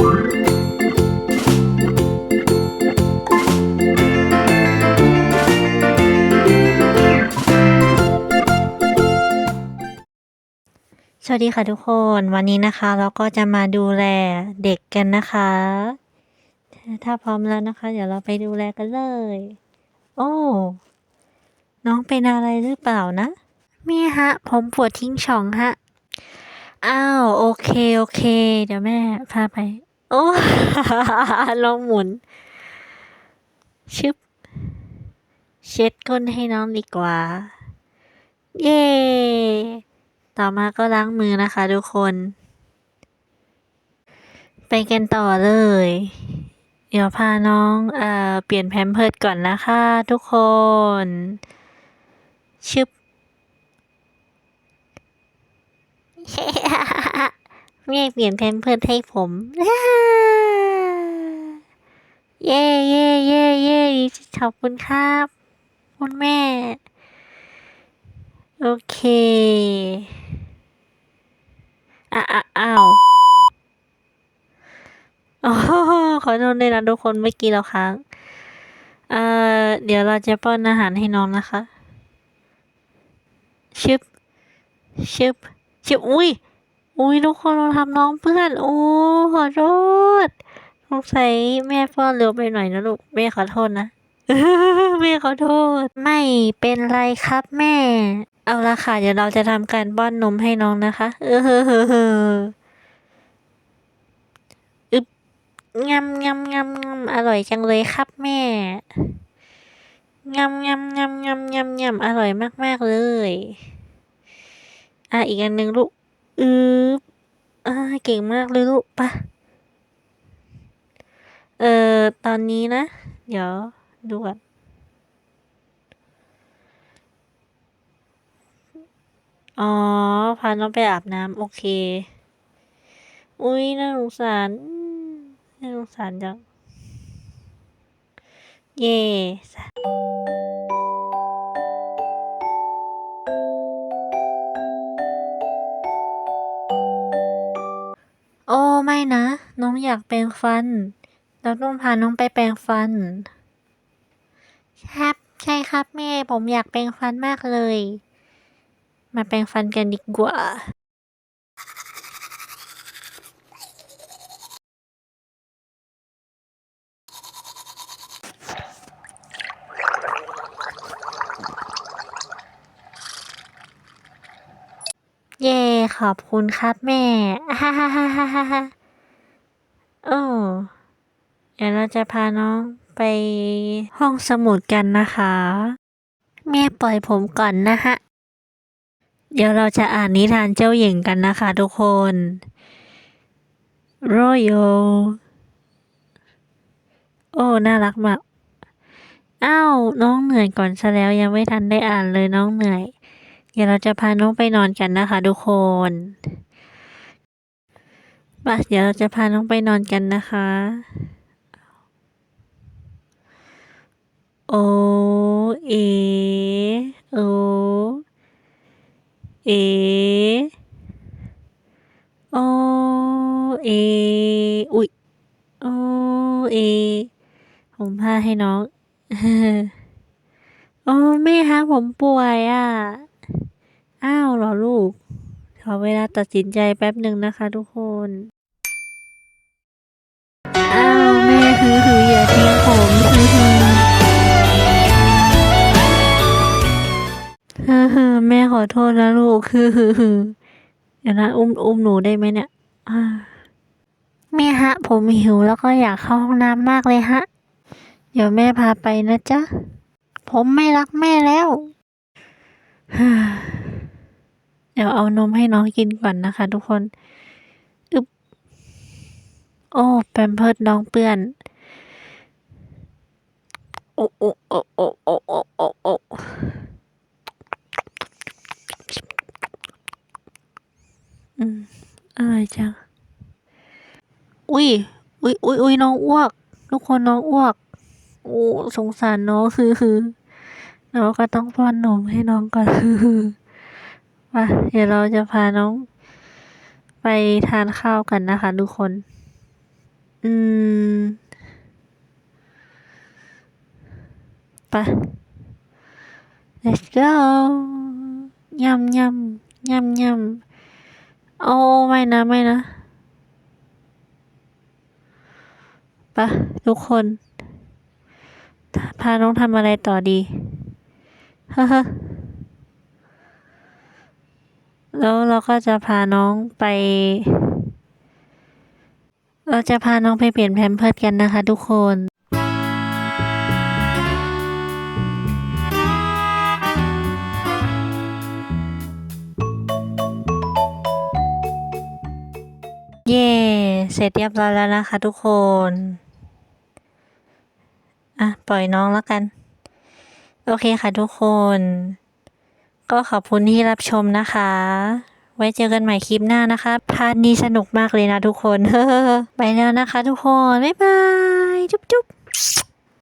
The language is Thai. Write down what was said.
สวัสดีค่ะทุกคนวันนี้นะคะเราก็จะมาดูแลเด็กกันนะคะ ถ้าพร้อมแล้วนะคะ เดี๋ยวเราไปดูแลกันเลย โอ้น้องเป็นอะไรหรือเปล่านะมีฮะ ผมปวดทิ้งช่องฮะ อ้าว โอเค โอเค เดี๋ยวแม่พาไป โอ้ลองหมุน ชึบ เช็ดก้นให้น้องดีกว่า เย้ ต่อมาก็ล้างมือนะคะทุกคน ไปกันต่อเลย เดี๋ยวพาน้องเอ่อเปลี่ยนแพมเพิร์ดก่อนนะคะทุกคน ชึบ แม่เปลี่ยนแพมเพิร์ดให้ผมเย่เย่เย่เย่ขอบคุณครับ คุณแม่ โอเคอะอะอ้าวโอ้ขอโทษด้วยนะทุกคนเมื่อกี้เราค้างเอ่อเดี๋ยวเราจะป้อนอาหารให้น้องนะคะ ชึบ ชึบ ชึบ อุ้ย อุ้ยทุกคนเราทำน้องเพื่อนโอ้ขอโทษสงสัยแม่ป้อนเร็วไปหน่อยนะลูกแม่ขอโทษนะแม่ขอโทษ ไม่เป็นไรครับแม่ เอาละค่ะ เดี๋ยวเราจะทำการป้อนนมให้น้องนะคะ เออเฮ้อเฮ้อเฮ้ออึบงำงำงำงำอร่อยจังเลยครับแม่งำงำงำงำงำงำอร่อยมาก ๆ เลย อะ อีกอันหนึ่งลูก อึบอ่าเก่งมากเลยลูกปะเอ่อ ตอนนี้นะ เดี๋ยวดูก่อนอ๋อ พาน้องไปอาบน้ำโอเค อุ้ยน่าสงสารน่าสงสารจัง เย่ ไม่นะ น้องอยากแปรงฟัน เราต้องพาน้องไปแปรงฟัน ครับ ใช่ครับแม่ ผมอยากแปรงฟันมากเลย มาแปรงฟันกันดีกว่า เย่ ขอบคุณครับแม่ฮ่าฮ่าฮ่าฮ่าฮ่าฮ่าโอ้เดี๋ยวเราจะพาน้องไปห้องสมุดกันนะคะ แม่ปล่อยผมก่อนนะฮะ เดี๋ยวเราจะอ่านนิทานเจ้าหญิงกันนะคะทุกคน Royal โอ้ น่ารักมาก อ้าว น้องเหนื่อยก่อนซะแล้วยังไม่ทันได้อ่านเลยน้องเหนื่อย ดี๋ยวเราจะพาน้องไปนอนกันนะคะ ทุกคนมาเดี๋ยวเราจะพาน้องไปนอนกันนะคะ โอเอโอเอโอเออุ๊ยโอเอผมพาให้น้อง โอ้แม่คะผมป่วยอะ อ้าวเหรอลูก ขอเวลาตัดสินใจแป๊บหนึ่งนะคะทุกคน อ้าวแม่ฮือฮืออย่าทิ้งผมฮือฮือฮือฮือแม่ขอโทษนะลูกฮือฮือฮือเดี๋ยวนะอุ้มอุ้มหนูได้ไหมเนี่ยอ่าแม่ฮะ ผมหิวแล้วก็อยากเข้าห้องน้ำมากเลยฮะ เดี๋ยวแม่พาไปนะจ๊ะ ผมไม่รักแม่แล้ว ดี๋ยวเอานมให้น้องกินก่อนนะคะ ทุกคนอึบโอ้แปมเพิร์ดน้องเปื้อนโอ้โอ้โอ้โอ้โอ้โอ้โอ้โอ้อืมอะไรจังอุ้ยอุ้ยอุ้ยอุ้ยน้องอ้วก ทุกคนน้องอ้วก โอ้สงสารน้องคือคือเราก็ต้องป้อนนมให้น้องก่อนคือ มาเดี๋ยวเราจะพาน้อง ไปทานข้าวกันนะคะทุกคน อืมไปะ let's go ยำยำยำยำโอ้ไม่นะไม่นะปะทุกคน พาน้องทำอะไรต่อดี เฮ้อ แล้วเราก็จะพาน้องไป เราจะพาน้องไปเปลี่ยนแพมเพิร์ดกันนะคะทุกคนเย่เสร็จเรียบร้อยแล้วนะคะทุกคน อะ ปล่อยน้องแล้วกัน โอเคค่ะทุกคน ก็ขอบคุณที่รับชมนะคะ ไว้เจอกันใหม่คลิปหน้านะคะพาร์ทนี้สนุกมากเลยนะทุกคน ไปแล้วนะคะทุกคน บ๊ายบาย จุ๊บ